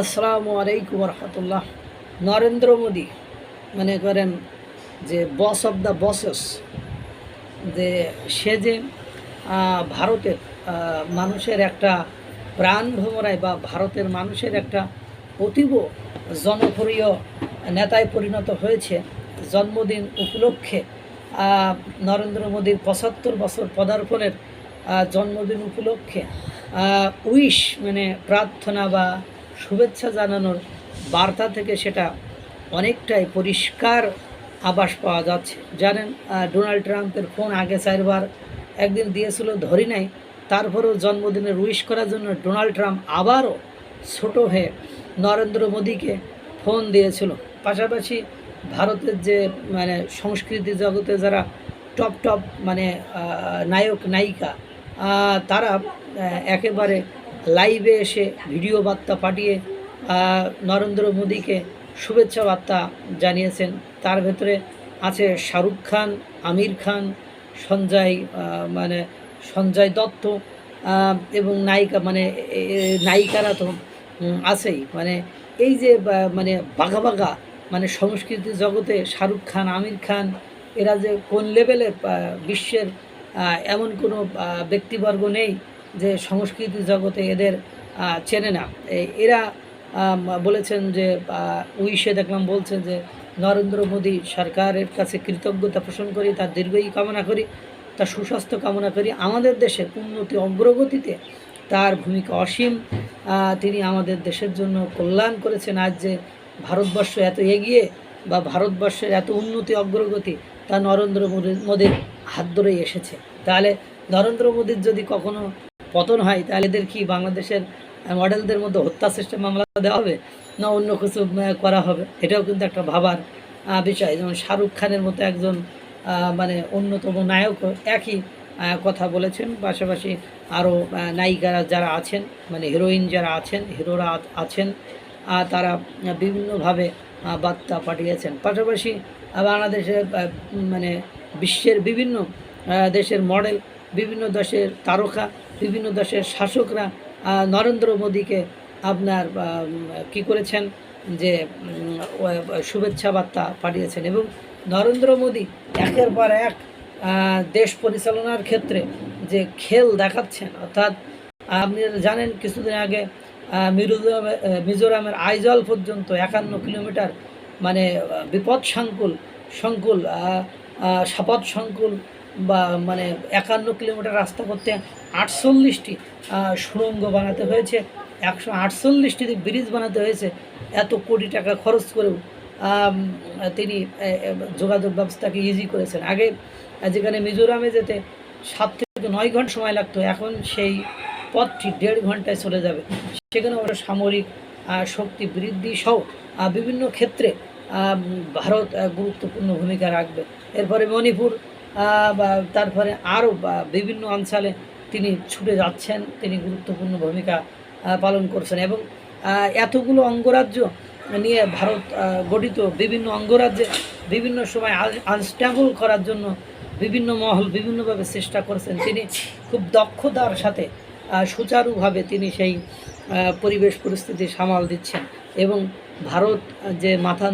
আসসালামু আলাইকুম রহমতুল্লাহ নরেন্দ্র মোদী, মনে করেন যে বস অফ দ্য বসেস যে সে যে ভারতের মানুষের একটা প্রাণ ভ্রমরায় বা ভারতের মানুষের একটা অতীব জনপ্রিয় নেতায় পরিণত হয়েছে, জন্মদিন উপলক্ষে নরেন্দ্র মোদীর পঁচাত্তর বছর পদার্পণের জন্মদিন উপলক্ষে উইশ মানে প্রার্থনা বা শুভেচ্ছা জানানোর বার্তা থেকে সেটা অনেকটাই পরিষ্কার আভাস পাওয়া যাচ্ছে। জানেন ডোনাল্ড ট্রাম্পের ফোন আগে চারবার একদিন দিয়েছিল, ধরি নাই। তারপরেও জন্মদিনে উইশ করার জন্য ডোনাল্ড ট্রাম্প আবারও ছোট হয়ে নরেন্দ্র মোদীকে ফোন দিয়েছিল। পাশাপাশি ভারতের যে মানে সংস্কৃতি জগতে যারা টপ টপ মানে নায়ক, নায়িকা তারা একেবারে লাইভে এসে ভিডিও বার্তা পাঠিয়ে নরেন্দ্র মোদীকে শুভেচ্ছা বার্তা জানিয়েছেন। তার ভেতরে আছে শাহরুখ খান, আমির খান, সঞ্জয় মানে সঞ্জয় দত্ত এবং নায়িকা মানে নায়িকারা তো আছেই। মানে এই যে মানে বাঘা বাঘা মানে সংস্কৃতি জগতে শাহরুখ খান, আমির খান, এরা যে কোন লেভেলের বিশ্বের এমন কোনো ব্যক্তিবর্গ নেই যে সংস্কৃতি জগতে এদের চেনে না। এরা বলেছেন যে উইশে দেখলাম বলছেন যে, নরেন্দ্র মোদী সরকারের কাছে কৃতজ্ঞতা পোষণ করি, তার দীর্ঘই কামনা করি, তার সুস্বাস্থ্য কামনা করি। আমাদের দেশের উন্নতি অগ্রগতিতে তার ভূমিকা অসীম। তিনি আমাদের দেশের জন্য কল্যাণ করেছেন। আজ যে ভারতবর্ষ এত এগিয়ে বা ভারতবর্ষের এত উন্নতি অগ্রগতি, তা নরেন্দ্র মোদী, মোদীর হাত ধরেই এসেছে। তাহলে নরেন্দ্র মোদীর যদি কখনো পতন হয় তাহলে এদের কি বাংলাদেশের মডেলদের মধ্যে হত্যা সিস্টেম মামলা দেওয়া হবে না অন্য কিছু করা হবে? এটাও কিন্তু একটা ভাবার বিষয়। যেমন শাহরুখ খানের মতো একজন মানে অন্যতম নায়কও একই কথা বলেছেন। পাশাপাশি আরও নায়িকারা যারা আছেন মানে হিরোইন যারা আছেন হিরোরা আছেন তারা বিভিন্নভাবে বার্তা পাঠিয়েছেন। পাশাপাশি আহ, বাংলাদেশে মানে বিশ্বের বিভিন্ন দেশের মডেল বিভিন্ন দেশের তারকা বিভিন্ন দেশের শাসকরা নরেন্দ্র মোদীকে আপনার কি করেছেন? যে শুভেচ্ছা বার্তা পাঠিয়েছেন এবং নরেন্দ্র মোদী একের পর এক দেশ পরিচালনার ক্ষেত্রে যে খেল দেখাচ্ছেন, অর্থাৎ আপনি জানেন কিছুদিন আগে মিজোরামে মিজোরামের আইজল পর্যন্ত একান্ন কিলোমিটার মানে বিপদ সংকুল সংকুল সাপদ সংকুল বা মানে একান্ন কিলোমিটার রাস্তা করতে আটচল্লিশটি সুড়ঙ্গ বানাতে হয়েছে, একশো আটচল্লিশটি ব্রিজ বানাতে হয়েছে, এত কোটি টাকা খরচ করেও তিনি যোগাযোগ ব্যবস্থাকে ইজি করেছেন। আগে যেখানে মিজোরামে যেতে সাত থেকে নয় ঘণ্টা সময় লাগতো, এখন সেই পথটি দেড় ঘন্টায় চলে যাবে। সেখানে ওরা সামরিক শক্তি বৃদ্ধি সহ বিভিন্ন ক্ষেত্রে ভারত গুরুত্বপূর্ণ ভূমিকা রাখবে। এরপরে মণিপুর তারপরে আরও বিভিন্ন অঞ্চলে তিনি ছুটে যাচ্ছেন, তিনি গুরুত্বপূর্ণ ভূমিকা পালন করছেন এবং এতগুলো অঙ্গরাজ্য নিয়ে ভারত গঠিত বিভিন্ন অঙ্গরাজ্যে বিভিন্ন সময় আনস্টেবল করার জন্য বিভিন্ন মহল বিভিন্নভাবে চেষ্টা করছেন। তিনি খুব দক্ষতার সাথে সুচারুভাবে তিনি সেই পরিবেশ পরিস্থিতি সামাল দিচ্ছেন এবং ভারত যে মাথা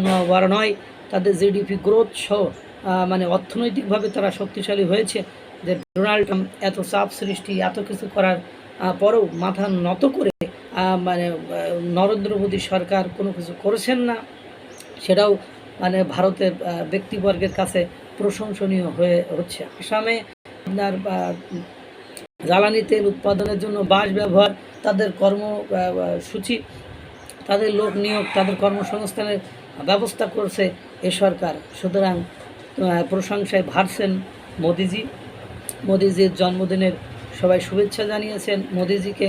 নয়, তাদের জিডিপি গ্রোথ সহ মানে অর্থনৈতিকভাবে তারা শক্তিশালী হয়েছে যে ডোনাল্ড ট্রাম্প এত চাপ সৃষ্টি এত কিছু করার পরেও মাথা নত করে মানে নরেন্দ্র মোদী সরকার কোনো কিছু করেছেন না সেটাও মানে ভারতের ব্যক্তিবর্গের কাছে প্রশংসনীয় হয়ে হচ্ছে। আসামে আপনার জ্বালানি তেল উৎপাদনের জন্য বাঁশ ব্যবহার তাদের কর্ম আহ, আহ, সূচি তাদের লোক নিয়োগ তাদের কর্মসংস্থানের ব্যবস্থা করছে এ সরকার। সুতরাং প্রশংসায় ভারছেন মোদিজি। মোদিজির জন্মদিনের সবাই শুভেচ্ছা জানিয়েছেন। মোদিজিকে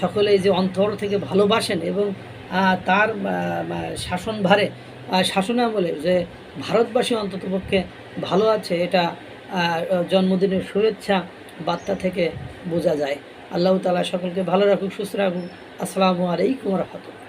সকলেই যে অন্তর থেকে ভালোবাসেন এবং তার শাসনভারে শাসনামলে যে ভারতবাসী অন্ততপক্ষে ভালো আছে, এটা জন্মদিনের শুভেচ্ছা বার্তা থেকে বোঝা যায়। আল্লাহ তালা সকলকে ভালো রাখুক, সুস্থ রাখুক। আসসালামু আলাইকুম রহমতুল্লাহ।